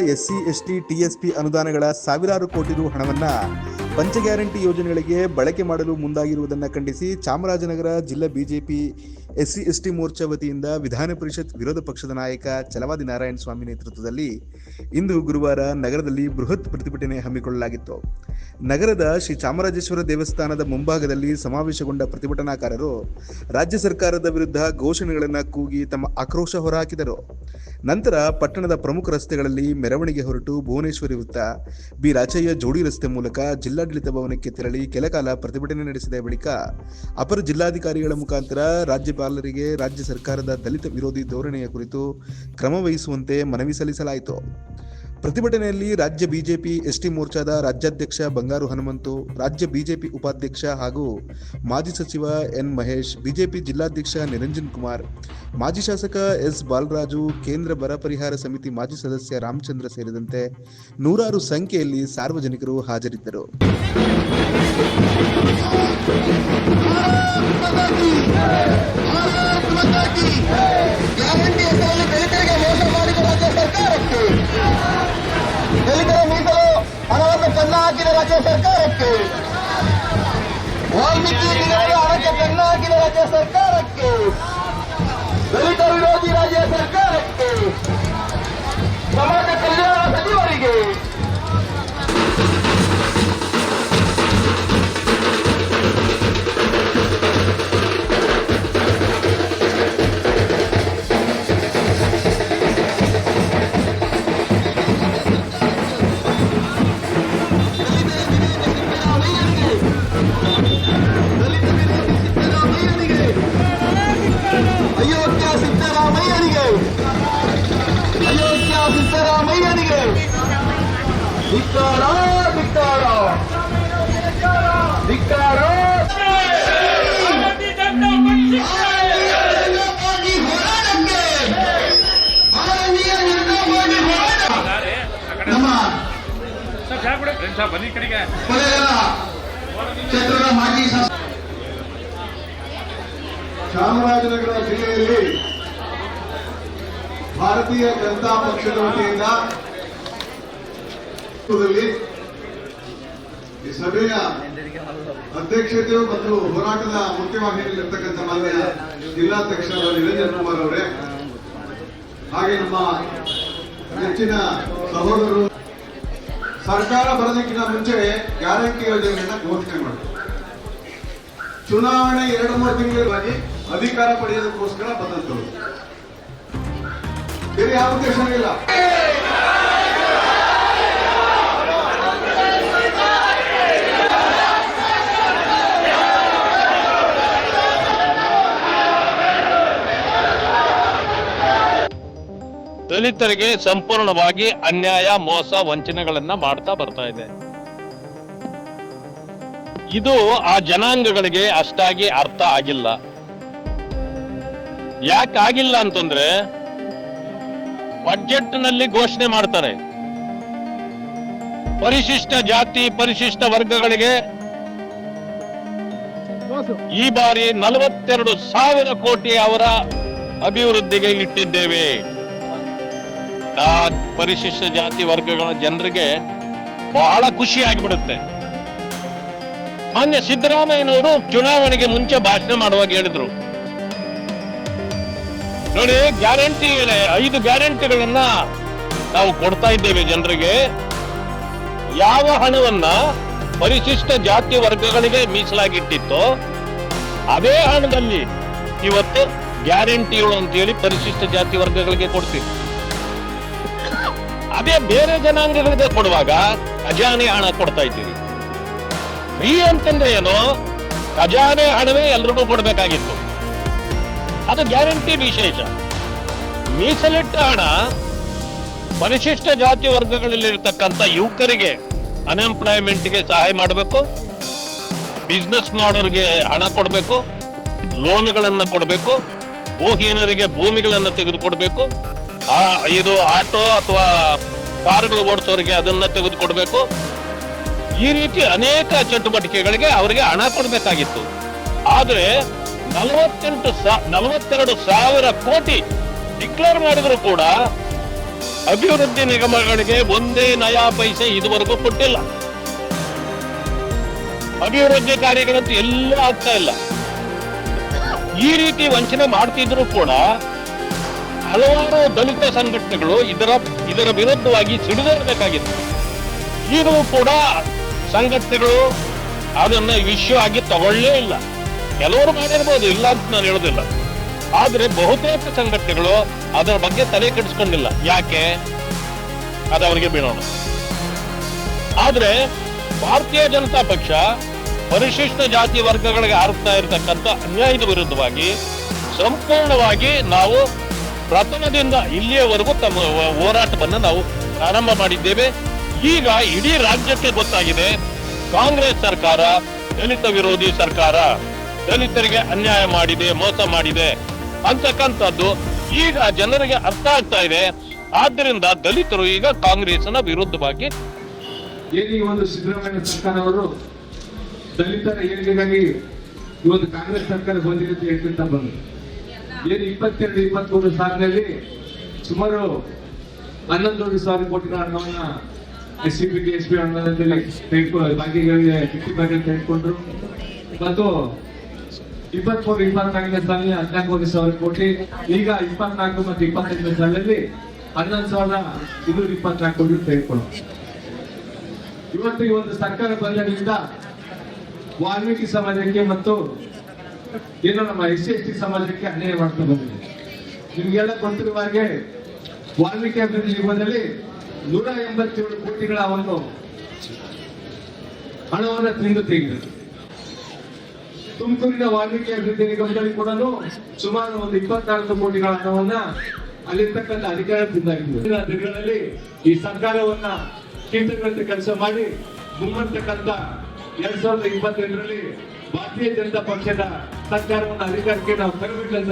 SC, ST, TSP ಅನುದಾನಗಳ ಸಾವಿರಾರು ಕೋಟಿ ರು ಹಣವನ್ನ ಪಂಚ ಗ್ಯಾರಂಟಿ ಯೋಜನೆಗಳಿಗೆ ಬಳಕೆ ಮಾಡಲು ಮುಂದಾಗಿರುವುದನ್ನು ಖಂಡಿಸಿ ಚಾಮರಾಜನಗರ ಜಿಲ್ಲಾ ಬಿಜೆಪಿ ಎಸ್ಸಿ, ಎಸ್ಟಿ ಮೋರ್ಚಾ ವತಿಯಿಂದ ವಿಧಾನ ಪರಿಷತ್ ವಿರೋಧ ಪಕ್ಷದ ನಾಯಕ ಚಲವಾದಿ ನಾರಾಯಣ ಸ್ವಾಮಿ ನೇತೃತ್ವದಲ್ಲಿ ಇಂದು ಗುರುವಾರ ನಗರದಲ್ಲಿ ಬೃಹತ್ ಪ್ರತಿಭಟನೆ ಹಮ್ಮಿಕೊಳ್ಳಲಾಗಿತ್ತು. ನಗರದ ಶ್ರೀ ಚಾಮರಾಜೇಶ್ವರ ದೇವಸ್ಥಾನದ ಮುಂಭಾಗದಲ್ಲಿ ಸಮಾವೇಶಗೊಂಡ ಪ್ರತಿಭಟನಾಕಾರರು ರಾಜ್ಯ ಸರ್ಕಾರದ ವಿರುದ್ಧ ಘೋಷಣೆಗಳನ್ನು ಕೂಗಿ ತಮ್ಮ ಆಕ್ರೋಶ ಹೊರಹಾಕಿದರು. ನಂತರ ಪಟ್ಟಣದ ಪ್ರಮುಖ ರಸ್ತೆಗಳಲ್ಲಿ ಮೆರವಣಿಗೆ ಹೊರಟು ಭುವನೇಶ್ವರಿ ವೃತ್ತ, ಬಿ. ರಾಚಯ್ಯ ಜೋಡಿ ರಸ್ತೆ ಮೂಲಕ ಜಿಲ್ಲಾಡಳಿತ ಭವನಕ್ಕೆ ತೆರಳಿ ಕೆಲಕಾಲ ಪ್ರತಿಭಟನೆ ನಡೆಸಿದ ಬಳಿಕ ಅಪರ ಜಿಲ್ಲಾಧಿಕಾರಿಗಳ ಮುಖಾಂತರ ರಾಜ್ಯಪಾಲರಿಗೆ ರಾಜ್ಯ ಸರ್ಕಾರದ ದಲಿತ ವಿರೋಧಿ ಧೋರಣೆಯ ಕುರಿತು ಕ್ರಮ ವಹಿಸುವಂತೆ ಮನವಿ ಸಲ್ಲಿಸಲಾಯಿತು. ಪ್ರತಿಭಟನೆಯಲ್ಲಿ ರಾಜ್ಯ ಬಿಜೆಪಿ, ಎಸ್ಟಿ ಮೋರ್ಚಾದ ರಾಜ್ಯಾಧ್ಯಕ್ಷ ಬಂಗಾರು ಹನುಮಂತು, ರಾಜ್ಯ ಬಿಜೆಪಿ ಉಪಾಧ್ಯಕ್ಷ ಹಾಗೂ ಮಾಜಿ ಸಚಿವ ಎನ್ ಮಹೇಶ್, ಬಿಜೆಪಿ ಜಿಲ್ಲಾಧ್ಯಕ್ಷ ನಿರಂಜನ್ ಕುಮಾರ್, ಮಾಜಿ ಶಾಸಕ ಎಸ್ ಬಾಲರಾಜು, ಕೇಂದ್ರ ಬರ ಪರಿಹಾರ ಸಮಿತಿ ಮಾಜಿ ಸದಸ್ಯ ರಾಮಚಂದ್ರ ಸೇರಿದಂತೆ ನೂರಾರು ಸಂಖ್ಯೆಯಲ್ಲಿ ಸಾರ್ವಜನಿಕರು ಹಾಜರಿದ್ದರು. ವಾಲ್ಮೀಕಿ ನಿಗಮದ ಹಣಕ್ಕೆ ಕನ್ನ ಹಾಕಿದ ರಾಜ್ಯ ಸರ್ಕಾರಕ್ಕೆ ಜನತಾ ಪಾರ್ಟಿ ಹೋರಾಟ ನಮ್ಮ ಫ್ರೆಂಡ್ಸ್ ಬನ್ನಿ ಈ ಕಡೆಗೆ ಕೊಲೆಗಳ ಕ್ಷೇತ್ರದ ಮಾಜಿ ಶಾಸಕ ಚಾಮರಾಜನಗರ ಜಿಲ್ಲೆಯಲ್ಲಿ ಭಾರತೀಯ ಜನತಾ ಪಕ್ಷದ ವತಿಯಿಂದ ದಲ್ಲಿ ಈ ಸಭೆಯ ಅಧ್ಯಕ್ಷತೆ ಮತ್ತು ಹೋರಾಟದ ಮುಖ್ಯವಾಹಿನಿಯಲ್ಲಿರ್ತಕ್ಕಂಥ ಮಾನ್ಯ ಜಿಲ್ಲಾಧ್ಯಕ್ಷ ನಿರಂಜನ್ ಕುಮಾರ್ ಅವರೇ. ಹಾಗೆ ನಮ್ಮ ನೆಚ್ಚಿನ ಸಹೋದರರು. ಸರ್ಕಾರ ಬರೋದಕ್ಕಿಂತ ಮುಂಚೆ ಗ್ಯಾರಂಟಿ ಯೋಜನೆಯನ್ನ ಘೋಷಣೆ ಮಾಡಿದ್ರು. ಚುನಾವಣೆ ಎರಡು ಮೂರು ತಿಂಗಳಿಗಾಗಿ ಅಧಿಕಾರ ಪಡೆಯೋದಕ್ಕೋಸ್ಕರ ಬಂದಂತವರು ಬೇರೆ ಯಾವ ಉದ್ದೇಶ ಇಲ್ಲ. ದಲಿತರಿಗೆ ಸಂಪೂರ್ಣವಾಗಿ ಅನ್ಯಾಯ, ಮೋಸ, ವಂಚನೆಗಳನ್ನ ಮಾಡ್ತಾ ಬರ್ತಾ ಇದೆ. ಇದು ಆ ಜನಾಂಗಗಳಿಗೆ ಅಷ್ಟಾಗಿ ಅರ್ಥ ಆಗಿಲ್ಲ. ಯಾಕೆ ಆಗಿಲ್ಲ ಅಂತಂದ್ರೆ ಬಜೆಟ್ನಲ್ಲಿ ಘೋಷಣೆ ಮಾಡ್ತಾರೆ. ಪರಿಶಿಷ್ಟ ಜಾತಿ, ಪರಿಶಿಷ್ಟ ವರ್ಗಗಳಿಗೆ ಈ ಬಾರಿ ನಲವತ್ತೆರಡು ಸಾವಿರ ಕೋಟಿ ಅವರ ಅಭಿವೃದ್ಧಿಗೆ ಇಟ್ಟಿದ್ದೇವೆ. ಆ ಪರಿಶಿಷ್ಟ ಜಾತಿ ವರ್ಗಗಳ ಜನರಿಗೆ ಬಹಳ ಖುಷಿ ಆಗಿಬಿಡುತ್ತೆ. ಮಾನ್ಯ ಸಿದ್ದರಾಮಯ್ಯನವರು ಚುನಾವಣೆಗೆ ಮುಂಚೆ ಭಾಷಣ ಮಾಡುವಾಗ ಹೇಳಿದ್ರು. ನೋಡಿ, ಗ್ಯಾರಂಟಿ ಐದು ಗ್ಯಾರಂಟಿಗಳನ್ನ ನಾವು ಕೊಡ್ತಾ ಇದ್ದೇವೆ ಜನರಿಗೆ. ಯಾವ ಹಣವನ್ನ ಪರಿಶಿಷ್ಟ ಜಾತಿ ವರ್ಗಗಳಿಗೆ ಮೀಸಲಾಗಿಟ್ಟಿತ್ತೋ ಅದೇ ಹಣದಲ್ಲಿ ಇವತ್ತು ಗ್ಯಾರಂಟಿಗಳು ಅಂತ ಹೇಳಿ ಪರಿಶಿಷ್ಟ ಜಾತಿ ವರ್ಗಗಳಿಗೆ ಕೊಡ್ತೀವಿ. ಅದೇ ಬೇರೆ ಜನಾಂಗಗಳಿಗೆ ಕೊಡುವಾಗ ಖಜಾನೆ ಹಣ ಕೊಡ್ತಾ ಇದ್ದೀವಿ ಫ್ರೀ ಅಂತಂದ್ರೆ ಏನು? ಖಜಾನೆ ಹಣವೇ ಎಲ್ರಿಗೂ ಕೊಡಬೇಕಾಗಿತ್ತು. ಅದು ಗ್ಯಾರಂಟಿ ವಿಶೇಷ. ಮೀಸಲಿಟ್ಟ ಹಣ ಪರಿಶಿಷ್ಟ ಜಾತಿ ವರ್ಗಗಳಲ್ಲಿರ್ತಕ್ಕಂಥ ಯುವಕರಿಗೆ ಅನ್ಎಂಪ್ಲಾಯ್ಮೆಂಟ್ಗೆ ಸಹಾಯ ಮಾಡಬೇಕು. ಬಿಸ್ನೆಸ್ ಮಾಡೋರಿಗೆ ಹಣ ಕೊಡಬೇಕು. ಲೋನ್ಗಳನ್ನು ಕೊಡಬೇಕು. ಭೂಹೀನರಿಗೆ ಭೂಮಿಗಳನ್ನು ತೆಗೆದುಕೊಡ್ಬೇಕು. ಇದು ಆಟೋ ಅಥವಾ ಕಾರುಗಳು ಓಡಿಸೋರಿಗೆ ಅದನ್ನ ತೆಗೆದುಕೊಡ್ಬೇಕು. ಈ ರೀತಿ ಅನೇಕ ಚಟುವಟಿಕೆಗಳಿಗೆ ಅವರಿಗೆ ಹಣ ಕೊಡಬೇಕಾಗಿತ್ತು. ಆದ್ರೆ ನಲವತ್ತೆಂಟು ನಲವತ್ತೆರಡು ಸಾವಿರ ಕೋಟಿ ಡಿಕ್ಲೇರ್ ಮಾಡಿದ್ರು ಕೂಡ ಅಭಿವೃದ್ಧಿ ನಿಗಮಗಳಿಗೆ ಒಂದೇ ನಯಾ ಪೈಸೆ ಇದುವರೆಗೂ ಕೊಟ್ಟಿಲ್ಲ. ಅಭಿವೃದ್ಧಿ ಕಾರ್ಯಗಳಂತೂ ಎಲ್ಲ ಆಗ್ತಾ ಇಲ್ಲ. ಈ ರೀತಿ ವಂಚನೆ ಮಾಡ್ತಿದ್ರು ಕೂಡ ಹಲವಾರು ದಲಿತ ಸಂಘಟನೆಗಳು ಇದರ ಇದರ ವಿರುದ್ಧವಾಗಿ ಸಿಡಿದಿರಬೇಕಾಗಿತ್ತು. ಈಗಲೂ ಕೂಡ ಸಂಘಟನೆಗಳು ಅದನ್ನ ವಿಷಯ ಆಗಿ ತಗೊಳ್ಳೇ ಇಲ್ಲ. ಕೆಲವರು ಮಾಡಿರ್ಬೋದು, ಇಲ್ಲ ಅಂತ ನಾನು ಹೇಳೋದಿಲ್ಲ. ಆದ್ರೆ ಬಹುತೇಕ ಸಂಘಟನೆಗಳು ಅದರ ಬಗ್ಗೆ ತಲೆ ಕೆಡಿಸ್ಕೊಂಡಿಲ್ಲ. ಯಾಕೆ? ಅದು ಅವರಿಗೆ ಬೀಳೋಣ. ಆದ್ರೆ ಭಾರತೀಯ ಜನತಾ ಪಕ್ಷ ಪರಿಶಿಷ್ಟ ಜಾತಿ ವರ್ಗಗಳಿಗೆ ಆರ್ತಾ ಇರತಕ್ಕಂಥ ಅನ್ಯಾಯದ ವಿರುದ್ಧವಾಗಿ ಸಂಪೂರ್ಣವಾಗಿ ನಾವು ಪ್ರಥಮದಿಂದ ಇಲ್ಲಿಯವರೆಗೂ ತಮ್ಮ ಹೋರಾಟವನ್ನು ನಾವು ಪ್ರಾರಂಭ ಮಾಡಿದ್ದೇವೆ. ಈಗ ಇಡೀ ರಾಜ್ಯಕ್ಕೆ ಗೊತ್ತಾಗಿದೆ, ಕಾಂಗ್ರೆಸ್ ಸರ್ಕಾರ, ದಲಿತ ವಿರೋಧಿ ಸರ್ಕಾರ ದಲಿತರಿಗೆ ಅನ್ಯಾಯ ಮಾಡಿದೆ, ಮೋಸ ಮಾಡಿದೆ ಅಂತಕ್ಕಂಥದ್ದು ಈಗ ಜನರಿಗೆ ಅರ್ಥ ಆಗ್ತಾ ಇದೆ. ಆದ್ದರಿಂದ ದಲಿತರು ಈಗ ಕಾಂಗ್ರೆಸ್ನ ವಿರುದ್ಧವಾಗಿ ಏನು ಒಂದು ಸಿದ್ದರಾಮಯ್ಯ ಸರ್ಕಾರವರು ದಲಿತರ ಏಳಿಗೆಗಾಗಿ ಈ ಒಂದು ಕಾಂಗ್ರೆಸ್ ಸರ್ಕಾರ ಬಂದಿದೆ ಅಂತ ಹೇಳ್ಕೊಂತ ಬಂದ್ರು? ಏನು ಇಪ್ಪತ್ತೆರಡು, ಇಪ್ಪತ್ಮೂರು ಸಾಲಿನಲ್ಲಿ ಸುಮಾರು ಹನ್ನೊಂದು ಸಾವಿರ ಕೋಟಿ ಹಣವನ್ನ S C P S P ಹಣದಲ್ಲಿ ತೆಗೆದುಕೊಂಡು ಬಾಕಿಗಳಿಗೆ ಫಿಫ್ಟಿ ಪರ್ಸೆಂಟ್ ತೆಗೆದುಕೊಂಡ್ರು. ಮತ್ತು ಇಪ್ಪತ್ಮೂರು, ಇಪ್ಪತ್ನಾಲ್ಕನೇ ಸಾಲಿನ ಹದಿನಾಲ್ಕೂವರೆ ಸಾವಿರ ಕೋಟಿ, ಈಗ ಇಪ್ಪತ್ನಾಲ್ಕು ಮತ್ತು ಇಪ್ಪತ್ತೈದನೇ ಸಾಲಿನಲ್ಲಿ ಹನ್ನೊಂದು ಸಾವಿರದ ಇನ್ನೂರ ಇಪ್ಪತ್ನಾಲ್ಕು ಕೋಟಿ ತೆಗೆದುಕೊಂಡು ಇವತ್ತು ಈ ಒಂದು ಸರ್ಕಾರ ಬಂದಿಂದ ವಾಲ್ಮೀಕಿ ಸಮಾಜಕ್ಕೆ ಮತ್ತು ಏನು ನಮ್ಮ ಎಸ್ ಸಿ ಎಸ್ ಟಿ ಸಮಾಜಕ್ಕೆ ಅನ್ಯಾಯ ಮಾಡ್ತಾ ಬಂದಿದೆ. ನಿಮ್ಗೆಲ್ಲ ಗೊತ್ತಿರುವ ಹಾಗೆ ವಾಲ್ಮೀಕಿ ಅಭಿವೃದ್ಧಿ ನಿಗಮದಲ್ಲಿ ನೂರ ಎಂಬತ್ತೇಳು ಕೋಟಿಗಳ ಒಂದು ಹಣವನ್ನು ತಿಂದು ತೆಗೆದರು ತುಮಕೂರಿನ ವಾಲ್ಮೀಕಿ ಅಭಿವೃದ್ಧಿ ನಿಗಮದಲ್ಲಿ ಕೂಡ ಸುಮಾರು ಒಂದು ಇಪ್ಪತ್ನಾಲ್ಕು ಕೋಟಿಗಳ ಹಣವನ್ನ ಅಲ್ಲಿರ್ತಕ್ಕಂಥ ಅಧಿಕಾರ ಮುಂದಿನ ದಿನಗಳಲ್ಲಿ ಈ ಸರ್ಕಾರವನ್ನ ಕಿತ್ತುಗಳಂತೆ ಕೆಲಸ ಮಾಡಿ ಮುಂಬರ್ತಕ್ಕಂಥ ಎರಡ್ ಸಾವಿರದ ಇಪ್ಪತ್ತೆರಡರಲ್ಲಿ ಭಾರತೀಯ ಜನತಾ ಪಕ್ಷದ ಸರ್ಕಾರವನ್ನು ಅಧಿಕಾರಕ್ಕೆ ನಾವು ತರಬೇಕಂತ